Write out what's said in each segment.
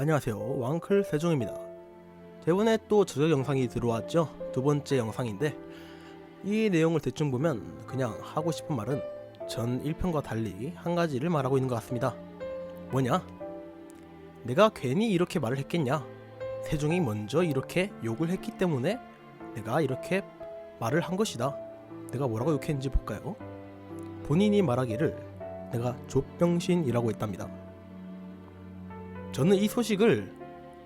안녕하세요. 왕클 세종입니다. 저번에 또 저격 영상이 들어왔죠? 두 번째 영상인데 이 내용을 대충 보면 그냥 하고 싶은 말은 전 1편과 달리 한 가지를 말하고 있는 것 같습니다. 뭐냐? 내가 괜히 이렇게 말을 했겠냐? 세종이 먼저 이렇게 욕을 했기 때문에 내가 이렇게 말을 한 것이다. 내가 뭐라고 욕했는지 볼까요? 본인이 말하기를 내가 족병신이라고 했답니다 저는 이 소식을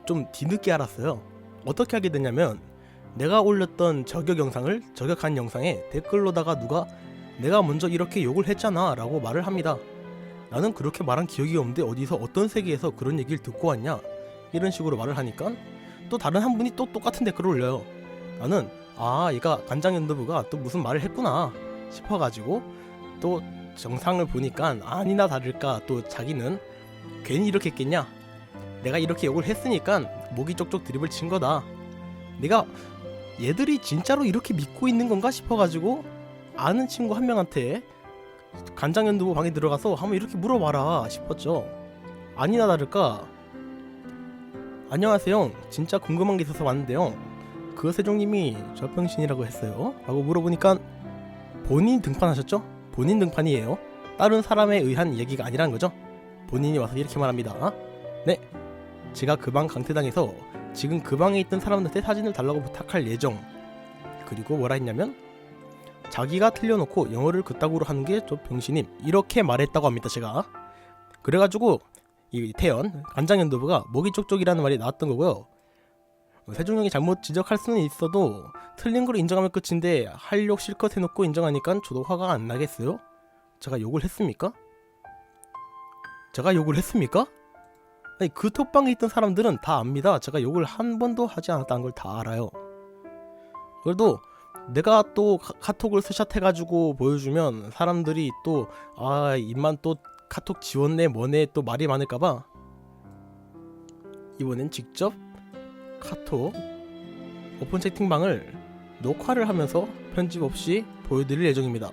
좀 뒤늦게 알았어요. 어떻게 하게 됐냐면 내가 올렸던 저격 영상을 저격한 영상에 댓글로다가 누가 내가 먼저 이렇게 욕을 했잖아 라고 말을 합니다. 나는 그렇게 말한 기억이 없는데 어디서 어떤 세계에서 그런 얘기를 듣고 왔냐 이런 식으로 말을 하니까 또 다른 한 분이 또 똑같은 댓글을 올려요. 나는 아 얘가 간장 연두부가 또 무슨 말을 했구나 싶어가지고 또 정상을 보니까 아니나 다를까 또 자기는 괜히 이렇게 했겠냐 내가 이렇게 욕을 했으니까 목이 쪽쪽 드립을 친 거다. 내가 얘들이 진짜로 이렇게 믿고 있는 건가 싶어가지고 아는 친구 한 명한테 간장연두부 방에 들어가서 한번 이렇게 물어봐라 싶었죠. 아니나 다를까 안녕하세요. 진짜 궁금한 게 있어서 왔는데요. 그 세종님이 저 병신이라고 했어요. 라고 물어보니까 본인 등판하셨죠? 본인 등판이에요. 다른 사람에 의한 얘기가 아니라는 거죠. 본인이 와서 이렇게 말합니다. 네, 제가 그 방 강퇴당해서 지금 그 방에 있던 사람들한테 사진을 달라고 부탁할 예정. 그리고 뭐라 했냐면 자기가 틀려놓고 영어를 그따구로 하는 게저 병신임 이렇게 말했다고 합니다 제가. 그래가지고 이 태연 간장연두부가 목이 쪽쪽이라는 말이 나왔던 거고요. 세종형이 잘못 지적할 수는 있어도 틀린 걸 인정하면 끝인데 할 욕 실컷 해놓고 인정하니까 저도 화가 안 나겠어요? 제가 욕을 했습니까? 제가 욕을 했습니까? 아니 그 톡방에 있던 사람들은 다 압니다. 제가 욕을 한 번도 하지 않았다는 걸 다 알아요. 그래도 내가 또 카- 카톡을 스샷해가지고 보여주면 사람들이 또 아 입만 또 카톡 지웠네 뭐네 또 말이 많을까봐 이번엔 직접 카톡 오픈 채팅방을 녹화를 하면서 편집 없이 보여드릴 예정입니다.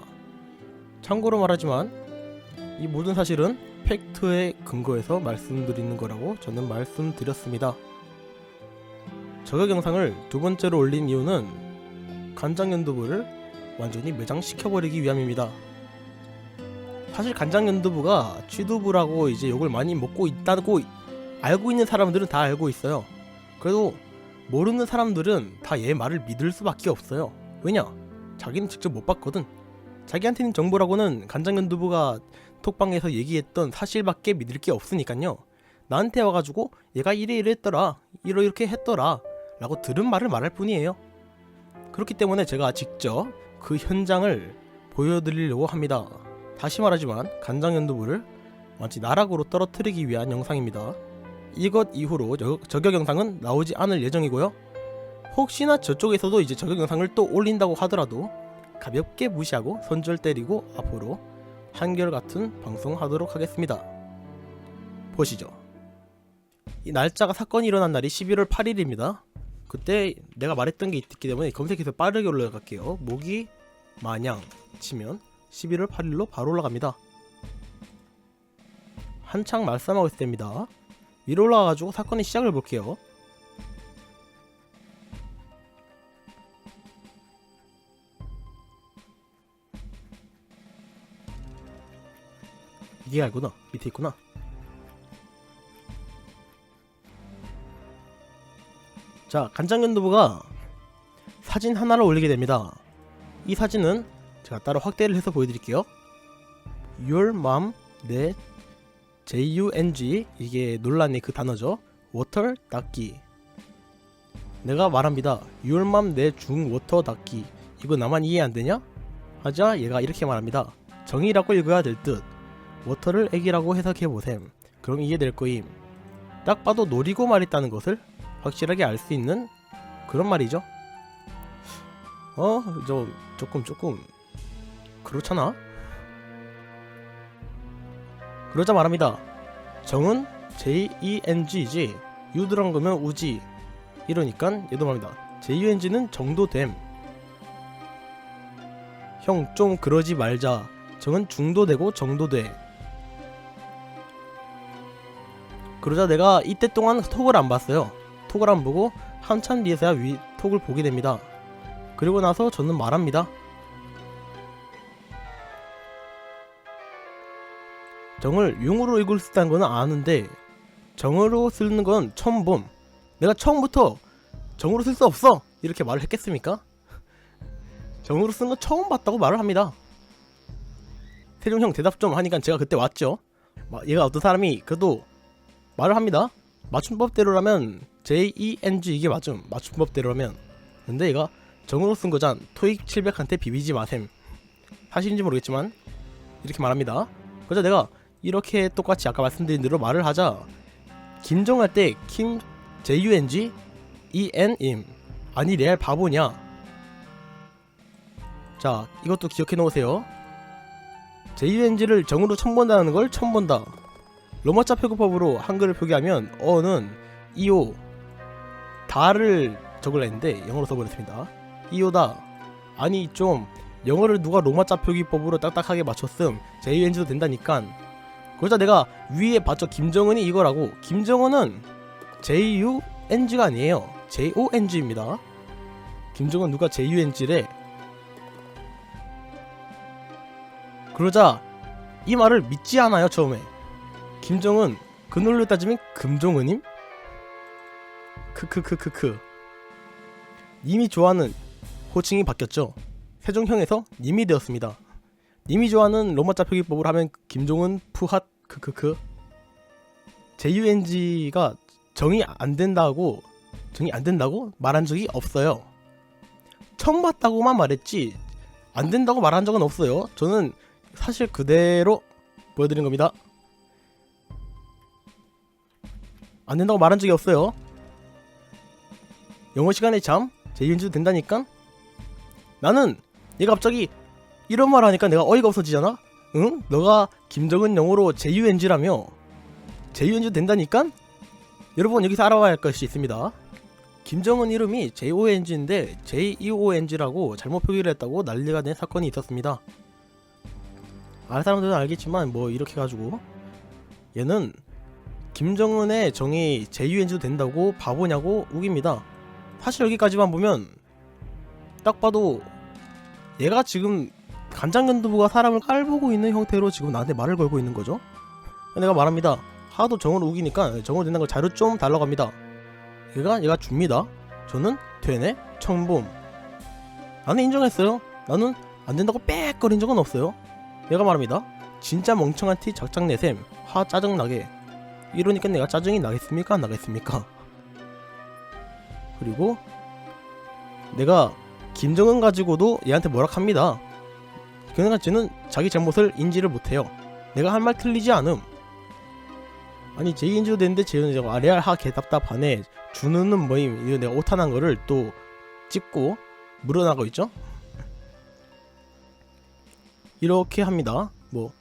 참고로 말하지만 이 모든 사실은 팩트에 근거해서 말씀드리는 거라고 저는 말씀드렸습니다. 저격 영상을 두 번째로 올린 이유는 간장 연두부를 완전히 매장시켜버리기 위함입니다. 사실 간장 연두부가 취두부라고 이제 욕을 많이 먹고 있다고 알고 있는 사람들은 다 알고 있어요. 그래도 모르는 사람들은 다 얘 말을 믿을 수밖에 없어요. 왜냐? 자기는 직접 못 봤거든. 자기한테는 정보라고는 간장 연두부가 톡방에서 얘기했던 사실밖에 믿을 게 없으니까요. 나한테 와가지고 얘가 이래 이래 했더라, 이러 이렇게 했더라, 라고 들은 말을 말할 뿐이에요. 그렇기 때문에 제가 직접 그 현장을 보여드리려고 합니다. 다시 말하지만 간장연두부를 완전 나락으로 떨어뜨리기 위한 영상입니다. 이것 이후로 저, 저격 영상은 나오지 않을 예정이고요. 혹시나 저쪽에서도 이제 저격 영상을 또 올린다고 하더라도 가볍게 무시하고 손절 때리고 앞으로 한결같은 방송하도록 하겠습니다. 보시죠. 이 날짜가 사건이 일어난 날이 11월 8일입니다. 그때 내가 말했던 게 있기 때문에 검색해서 빠르게 올라갈게요. 모기 마냥 치면 11월 8일로 바로 올라갑니다. 한창 말싸움하고 있을 때입니다. 위로 올라가가지고 사건의 시작을 볼게요. 이게 알구나. 밑에 있구나. 자, 간장연두부가 사진 하나를 올리게 됩니다. 이 사진은 제가 따로 확대를 해서 보여드릴게요. Your mom, 내 J-U-N-G 이게 논란의 그 단어죠. 워터 닦기. 내가 말합니다. Your mom 내 중 워터 닦기. 이거 나만 이해 안 되냐? 하자 얘가 이렇게 말합니다. 정이라고 읽어야 될 듯. 워터를 액이라고 해석해 보셈. 그럼 이해될 거임. 딱 봐도 노리고 말했다는 것을 확실하게 알 수 있는 그런 말이죠. 어, 저 조금 조금 그렇잖아. 그러자 말합니다. 정은 J-E-N-G이지 유드란 거면 우지 이러니까 얘도 말합니다. J-U-N-G는 정도됨. 형 좀 그러지 말자. 정은 중도되고 정도돼. 그러자 내가 이때 동안 톡을 안 봤어요. 톡을 안 보고 한참 뒤에서야 위 톡을 보게 됩니다. 그리고 나서 저는 말합니다. 정을 융으로 읽을 수 있다는 건 아는데 정으로 쓰는 건 처음 봄. 내가 처음부터 정으로 쓸 수 없어 이렇게 말을 했겠습니까? 정으로 쓴 건 처음 봤다고 말을 합니다. 세종 형 대답 좀 하니까 제가 그때 왔죠. 마- 얘가 어떤 사람이 그래도 말을 합니다. 맞춤법대로라면 J-E-N-G 이게 맞음. 맞춤법대로라면. 근데 얘가 정으로 쓴 거잖. 토익 700한테 비비지 마셈. 사실인지 모르겠지만 이렇게 말합니다. 그래서 내가 이렇게 똑같이 아까 말씀드린 대로 말을 하자 김정할 때 김 J-U-N-G E-N-임 아니 레알 바보냐 자 이것도 기억해 놓으세요 JUNG를 정으로 처음 본다는 걸 처음 본다 로마자 표기법으로 한글을 표기하면 어는 이오 다를 적으려 했는데 영어로 써버렸습니다. 이오다. 아니 좀 영어를 누가 로마자 표기법으로 딱딱하게 맞췄음. JUNG도 된다니깐 그러자 내가 위에 봤죠. 김정은이 이거라고. 김정은은 JUNG가 아니에요. JONG입니다. 김정은 누가 JUNG래? 그러자 이 말을 믿지 않아요 처음에 김정은 그 놈로 따지면 금정은임? 크크크크크. 님이 좋아하는 호칭이 바뀌었죠? 세종형에서 님이 되었습니다. 님이 좋아하는 로마자 표기법으로 하면 김종은 푸핫 크크크. JUNG가 정이 안 된다고 정이 안 된다고 말한 적이 없어요. 처음 봤다고만 말했지 안 된다고 말한 적은 없어요. 저는 사실 그대로 보여드린 겁니다. 안 된다고 말한 적이 없어요. 영어 시간에 참 제이엔지도 된다니까. 나는 얘가 갑자기 이런 말 하니까 내가 어이가 없어지잖아. 응? 너가 김정은 영어로 JUNG라며 JUNG도 된다니까? 여러분 여기서 알아봐야 할 것이 있습니다. 김정은 이름이 JONG인데 JEONG라고 잘못 표기를 했다고 난리가 된 사건이 있었습니다. 알 사람들은 알겠지만 뭐 이렇게 가지고 얘는 김정은의 정이 JUNG도 된다고 바보냐고 우깁니다. 사실 여기까지만 보면 딱 봐도 얘가 지금 간장견두부가 사람을 깔보고 있는 형태로 지금 나한테 말을 걸고 있는 거죠. 내가 말합니다. 하도 정을 우기니까 정을 된다는 걸 자료 좀 달라고 합니다. 얘가 얘가 줍니다. 저는 되네 청봄. 나는 인정했어요. 나는 안 된다고 빽거린 적은 없어요. 내가 말합니다. 진짜 멍청한 티 작작 내셈. 화 짜증 나게. 이러니까 내가 짜증이 나겠습니까? 안 나겠습니까? 그리고 내가 김정은 가지고도 얘한테 뭐라 합니다. 쟤는 자기 잘못을 인지를 못해요. 내가 한 말 틀리지 않음. 아니 제 인지도 되는데 쟤는 저거 아레알 하개 답답하네. 주는는 뭐임. 이거 내가 오탄한 거를 또 찍고 물어나고 있죠? 이렇게 합니다. 뭐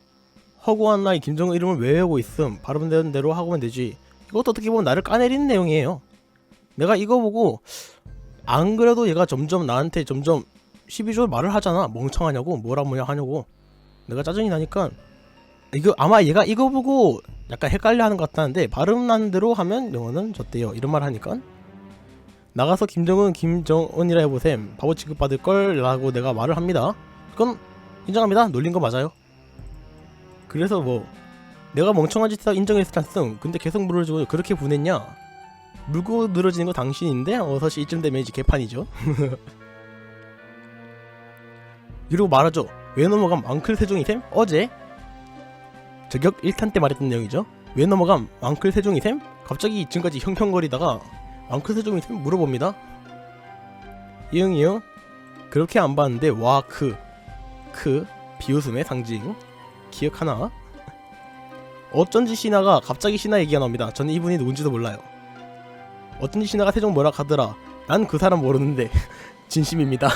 허구한 나이 김정은 이름을 왜 외우고 있음 발음되는 대로 하고면 되지. 이것도 어떻게 보면 나를 까내리는 내용이에요. 내가 이거 보고 안 그래도 얘가 점점 나한테 점점 12조 말을 하잖아. 멍청하냐고 뭐라 뭐냐 하냐고. 내가 짜증이 나니까 이거 아마 얘가 이거 보고 약간 헷갈려 하는 것 같았는데 발음 나는 대로 하면 영어는 졌대요. 이런 말 하니까 나가서 김정은 김정은이라 해보셈 바보 취급받을 걸 라고 내가 말을 합니다. 그건 인정합니다. 놀린 거 맞아요. 그래서 뭐 내가 멍청한 짓 인정했을 땐 근데 계속 물어주고 그렇게 분했냐? 물고 늘어지는 거 당신인데 어서 시 이쯤 되면 이제 개판이죠. 이러고 말하죠. 왜 넘어감 앙클 세종이셈? 어제 저격 1탄 때 말했던 내용이죠. 왜 넘어감 앙클 세종이셈? 갑자기 지금까지 형형거리다가 앙클 세종이셈 물어봅니다. 이응 이응 그렇게 안 봤는데 와크 크 비웃음의 상징 기억하나? 어쩐지 신하가 갑자기 신하 얘기가 나옵니다. 저는 이분이 누군지도 몰라요. 어쩐지 신하가 세종 뭐라 하더라. 난 그 사람 모르는데 진심입니다.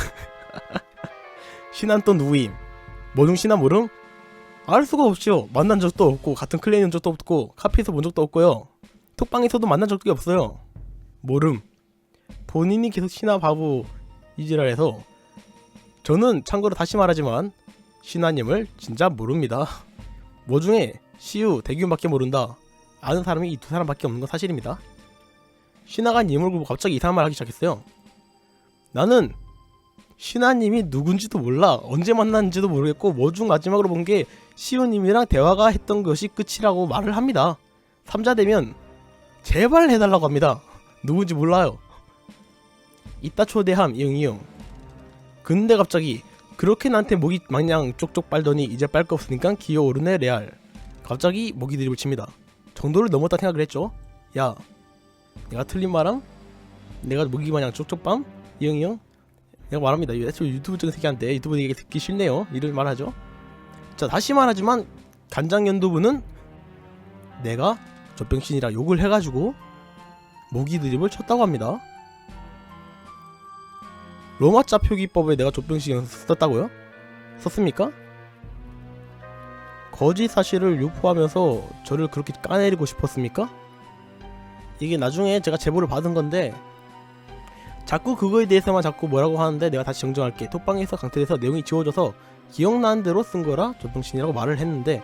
신하는 또 누구임? 뭐중 신하 모름? 알 수가 없죠. 만난 적도 없고 같은 클랜인 적도 없고 카페에서 본 적도 없고요. 톡방에서도 만난 적이 없어요. 모름. 본인이 계속 신하 바보 이지랄해서 저는 참고로 다시 말하지만 신하님을 진짜 모릅니다. 뭐 중에 시우 대균밖에 모른다. 아는 사람이 이 두 사람밖에 없는 건 사실입니다. 신하가 님을 보고 갑자기 이상한 말 하기 시작했어요. 나는 신하님이 누군지도 몰라 언제 만났는지도 모르겠고 뭐중 마지막으로 본 게 시우님이랑 대화가 했던 것이 끝이라고 말을 합니다. 삼자 되면 제발 해달라고 합니다. 누군지 몰라요. 이따 초대함 이응 이응. 근데 갑자기 그렇게 나한테 목이 마냥 쪽쪽 빨더니 이제 빨 거 없으니까 기어오르네 레알. 갑자기 목이 드립을 칩니다. 정도를 넘었다 생각을 했죠. 야, 내가 틀린 말함? 내가 목이 마냥 쪽쪽밤? 이응 이응? 내가 말합니다. 애초에 유튜브적인 새끼한테 유튜브 얘기 듣기 싫네요. 이런 말하죠. 자 다시 말하지만 간장 연두부는 내가 조병신이라 욕을 해가지고 모기 드립을 쳤다고 합니다. 로마자 표기법에 내가 조병신을 썼다고요? 썼습니까? 거짓 사실을 유포하면서 저를 그렇게 까내리고 싶었습니까? 이게 나중에 제가 제보를 받은 건데 자꾸 그거에 대해서만 자꾸 뭐라고 하는데 내가 다시 정정할게 톡방에서 강퇴돼서 내용이 지워져서 기억나는 대로 쓴 거라 조병신이라고 말을 했는데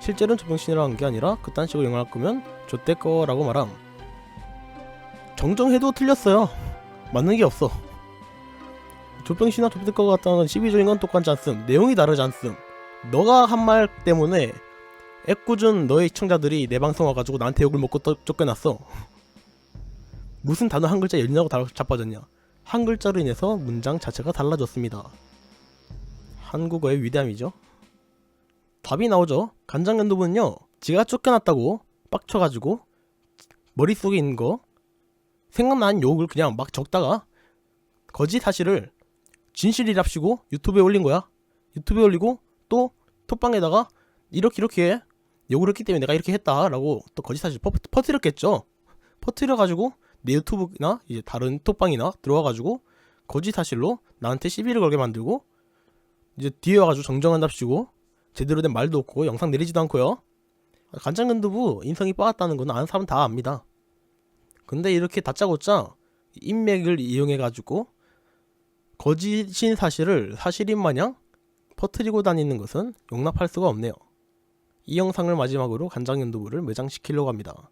실제로는 조병신이라고 한 게 아니라 그딴 식으로 영어할 거면 좆대 거라고 말함 정정해도 틀렸어요 맞는 게 없어 조병신이나 좆대 거 같다는 건 시비 중인 건 똑같지 않음. 내용이 다르지 않음. 너가 한 말 때문에 애꿎은 너의 시청자들이 내 방송 와가지고 나한테 욕을 먹고 또 쫓겨났어. 무슨 단어 한 글자 열냐고 다 자빠졌냐. 한 글자로 인해서 문장 자체가 달라졌습니다. 한국어의 위대함이죠. 답이 나오죠. 간장연두부는요 지가 쫓겨났다고 빡쳐가지고 머릿속에 있는 거 생각나는 욕을 그냥 막 적다가 거짓 사실을 진실이랍시고 유튜브에 올린 거야. 유튜브에 올리고 또 톡방에다가 이렇게 이렇게 욕을 했기 때문에 내가 이렇게 했다라고 또 거짓 사실 퍼, 퍼뜨렸겠죠. 퍼뜨려가지고 내 유튜브나 이제 다른 톡방이나 들어와가지고 거짓 사실로 나한테 시비를 걸게 만들고 이제 뒤에 와가지고 정정한답시고 제대로 된 말도 없고 영상 내리지도 않고요. 간장근두부 인성이 빠았다는 건 아는 사람 다 압니다. 근데 이렇게 다짜고짜 인맥을 이용해가지고 거짓인 사실을 사실인 마냥 퍼뜨리고 다니는 것은 용납할 수가 없네요. 이 영상을 마지막으로 간장연두부를 매장시키려고 합니다